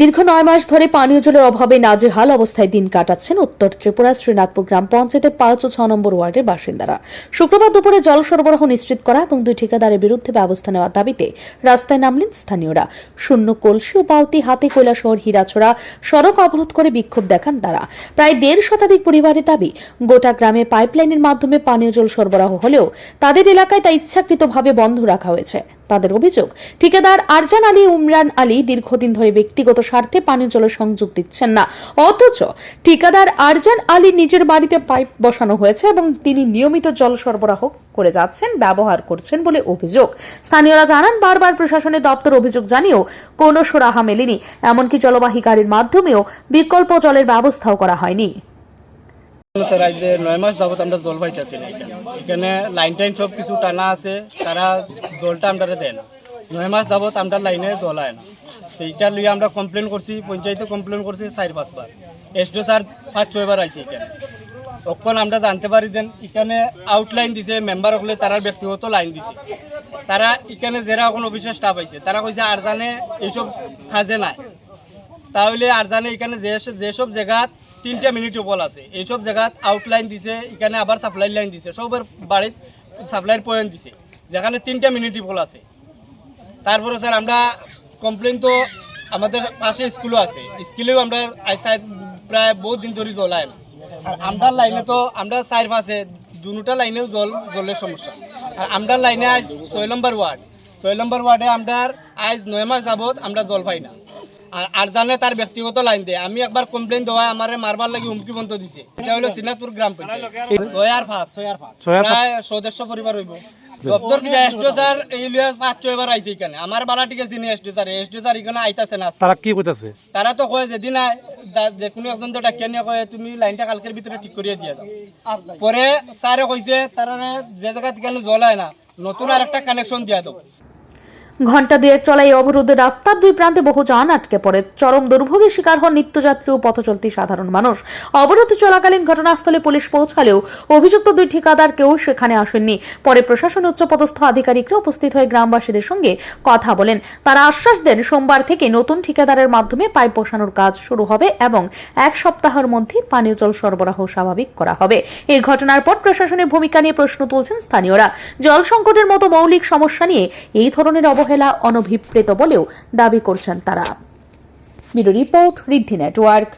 দীর্ঘ নয় মাস ধরে পানীয় জলের অভাবে নাজেহাল অবস্থায় দিন কাটাচ্ছেন উত্তর ত্রিপুরা শ্রীনাথপুর গ্রাম পঞ্চায়েতের পাঁচ ও ছ নম্বর ওয়ার্ডের বাসিন্দারা। শুক্রবার দুপুরে জল সরবরাহ নিশ্চিত করা এবং দুই ঠিকাদারের বিরুদ্ধে ব্যবস্থা নেওয়ার দাবিতে রাস্তায় নামলেন স্থানীয়রা। শূন্য কলসি ও বালতি, হাতে কৈলাসহর হীরাছড়া সড়ক অবরোধ করে বিক্ষোভ দেখান তারা। প্রায় দেড় শতাধিক পরিবারের দাবি, গোটা গ্রামে পাইপলাইনের মাধ্যমে পানীয় জল সরবরাহ হলেও তাদের এলাকায় তা ইচ্ছাকৃতভাবে বন্ধ রাখা হয়েছে। তাদের অভিযোগ, ঠিকাদার আরজান আলী উমরান আলী দীর্ঘদিন ধরে ব্যক্তিগত স্বার্থে পানীয় জলের সংযোগ দিচ্ছেন না। অথচ ঠিকাদার আরজান আলী নিজের বাড়িতে পাইপ বসানো হয়েছে এবং তিনি নিয়মিত জল সরবরাহ করে যাচ্ছেন, ব্যবহার করছেন বলে অভিযোগ। স্থানীয়রা জানান, বারবার প্রশাসনের দপ্তর অভিযোগ জানিয়েও কোনো সুরাহা মেলেনি। এমনকি জলবাহী গাড়ির মাধ্যমেও বিকল্প জলের ব্যবস্থাও করা হয়নি। স্যার আজ নয় মাস যাবত আমরা জল পাইতেছি এখানে। লাইন টাইন সব কিছু টানা আছে। তারা জলটা আমরা দেয় না। নয় মাস যাবত আমরা লাইনে জল আয় না। তো লিয়ে আমরা কমপ্লেন করছি, পঞ্চায়েতে কমপ্লেন করছি চার পাঁচবার এসডিও স্যার পাঁচ ছয়বার আইছে এখানে। তখন আমরা জানতে পারি যে এখানে আউটলাইন দিছে মেম্বার হলে তারা ব্যক্তিগত লাইন দিছে। তারা এখানে যারা এখন অফিসের স্টাফ আইছে, তারা কইছে আর জানে এইসব কাজে নাই। তাহলে আর জানে এখানে যে যেসব জায়গাত তিনটা মিনিট বল আছে। এইসব জায়গাত আউটলাইন দিছে, এখানে আবার সাপ্লাই লাইন দিছে। সবের বাড়িত সাপ্লাইয়ের পয়েন্ট দিছে। যেখানে তিনটা মিনিট বল আছে। তারপরে স্যার আমরা কমপ্লেন তো আমাদের পাশে স্কুলও আছে। স্কুলেও আমরা প্রায় বহুত দিন ধরে জল আয় আমরা লাইনে তো আমরা চার পাশে দুটা লাইনেও জল জলের সমস্যা। আর আমরা লাইনে আজ ছয় নম্বর ওয়ার্ড ছয় নম্বর ওয়ার্ডে আমরা আজ নয় মাস যাবত আমরা জল পাই না। আর আর জানে তার ব্যক্তিগত লাইন দেয় আমি একবার কমপ্লেন দেওয়া আমার মারবার লাগে হুমকি বন্ধ দিছে। এটা হলো সিনাতুর গ্রাম পঞ্চায়েত। ছয় আর পাঁচ ছয় আর পাঁচ। প্রায় সদস্য পরিবার হইব। দপ্তর কি এসডিও স্যার এই লিয়ে পাঁচ ছয় বার আইছে এখানে। আমার বালা ঠিক আছে এসডিও স্যার। এসডিও স্যার এখানে আইতাছে না তারা কি কইতাছে? তারা তো কয় যেদিন আয়, যে কোনো একজন তো ডাকিয়ে নিয়ে কয় তুমি লাইনটা কালকের ভিতরে ঠিক করিয়ে দিয়ে দাও। পরে স্যারে কইছে তারা যে জায়গা থেকে জল হয় না নতুন আর একটা কানেকশন দিয়ে দাও। ঘণ্টা দুয়েক চলা এই অবরোধে রাস্তার দুই প্রান্তে বহু যান আটকে পড়ে। চরম দুর্ভোগের শিকার হন নিত্যযাত্রী ও পথচলতি সাধারণ মানুষ। অবরোধ চলাকালীন ঘটনাস্থলে পুলিশ পৌঁছালেও অভিযুক্ত দুই ঠিকাদার কেউ সেখানে আসেননি। পরে প্রশাসন উচ্চপদস্থ আধিকারিকরা উপস্থিত হয়ে গ্রামবাসীদের সঙ্গে কথা বলেন। তারা আশ্বাস দেন, সোমবার থেকে নতুন ঠিকাদারের মাধ্যমে পাইপ বসানোর কাজ শুরু হবে এবং এক সপ্তাহের মধ্যে পানীয় জল সরবরাহ স্বাভাবিক করা হবে। এই ঘটনার পর প্রশাসনের ভূমিকা নিয়ে প্রশ্ন তুলছেন স্থানীয়রা। জল সংকটের মতো মৌলিক সমস্যা নিয়ে এই ধরনের অবহেলা অনভিপ্রেত বলেও দাবি করছেন তারা। Bureau report Riddhi network.